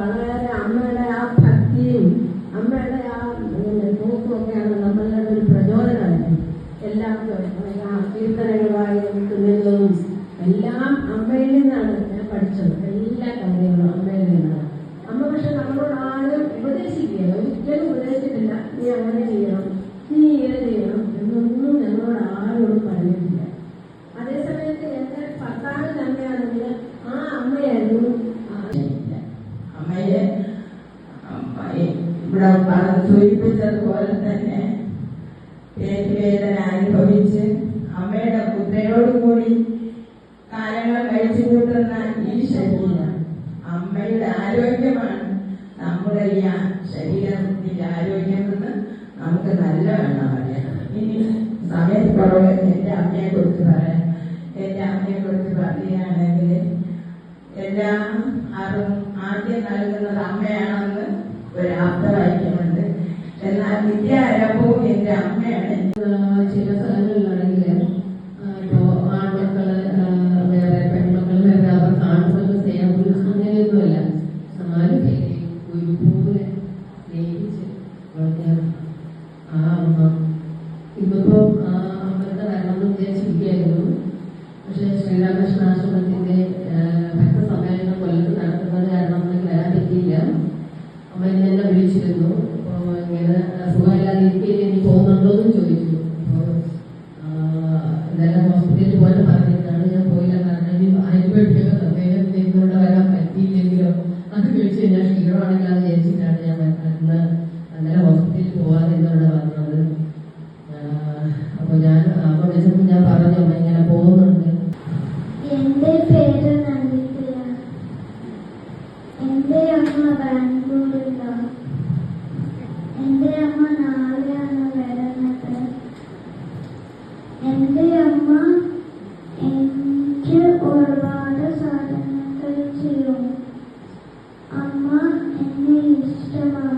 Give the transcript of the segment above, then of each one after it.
വളരെ അമ്മയുടെ ആ ഭക്തിയും അമ്മയുടെ ആ നോക്കുമൊക്കെയാണ് നമ്മളുടെ ഒരു പ്രചോദനമായിരുന്നു എല്ലാവർക്കും ആ കീർത്തനങ്ങളായാലും നിൽക്കുന്നതും എല്ലാം അമ്മയിൽ നിന്നാണ് ഞാൻ പഠിച്ചത്. എല്ലാ കാര്യങ്ങളും അമ്മയിൽ നിന്നാണ്. അമ്മ പക്ഷെ നമ്മളോട് ആരും ഉപദേശിക്കുക ഒരിക്കലും ഉപദേശിച്ചിട്ടില്ല നീ അങ്ങനെ ചെയ്യണം നീ ഇങ്ങനെ ചെയ്യണം എന്നൊന്നും ഞങ്ങളോട് ആരോടും പറഞ്ഞിട്ടില്ല. അതേസമയത്ത് എന്റെ ഭർത്താവ് അമ്മയാണെങ്കിൽ ആ അമ്മയായിരുന്നു പുത്രയോടുകൂടി കാലങ്ങൾ കഴിച്ചു കൂട്ടുന്ന ഈ ശരീരം അമ്മയുടെ ആരോഗ്യമാണ്. നമ്മുടെ ഈ ശരീരത്തിന്റെ ആരോഗ്യമെന്ന് നമുക്ക് നല്ല വേണം അറിയാം ഇനി സമയക്കുറവ് എന്റെ അമ്മയെ കുറിച്ച് പറയാം. എന്റെ അമ്മയെ കുറിച്ച് പറയുകയാണെങ്കിൽ എല്ലാ അറിവും ആദ്യം നൽകുന്നത് അമ്മയാണെന്ന് ഒരു ആപ്തവാക്യമുണ്ട് എന്നാൽ വിദ്യാരംഭവും എന്റെ അമ്മയാണ്. ചില ശ്രീരാമകൃഷ്ണ ആശ്രമത്തിന്റെ ഭക്തസമ്മേളനം കൊല്ലത്ത് നടത്തുന്നത് കാരണം എനിക്ക് വരാൻ പറ്റിയില്ല. അമ്മ ഇന്ന് എന്നെ വിളിച്ചിരുന്നു. അപ്പൊ ഇങ്ങനെ സുഖമില്ലാതെ ഇരിക്കുകയില്ല ഇനി പോകുന്നുണ്ടോ എന്ന് ചോദിച്ചു അപ്പോൾ എന്തായാലും ഹോസ്പിറ്റലിൽ പോകാൻ Mr.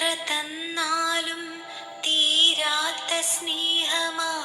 എത്ര തന്നാലും തീരാത്ത സ്നേഹമാ.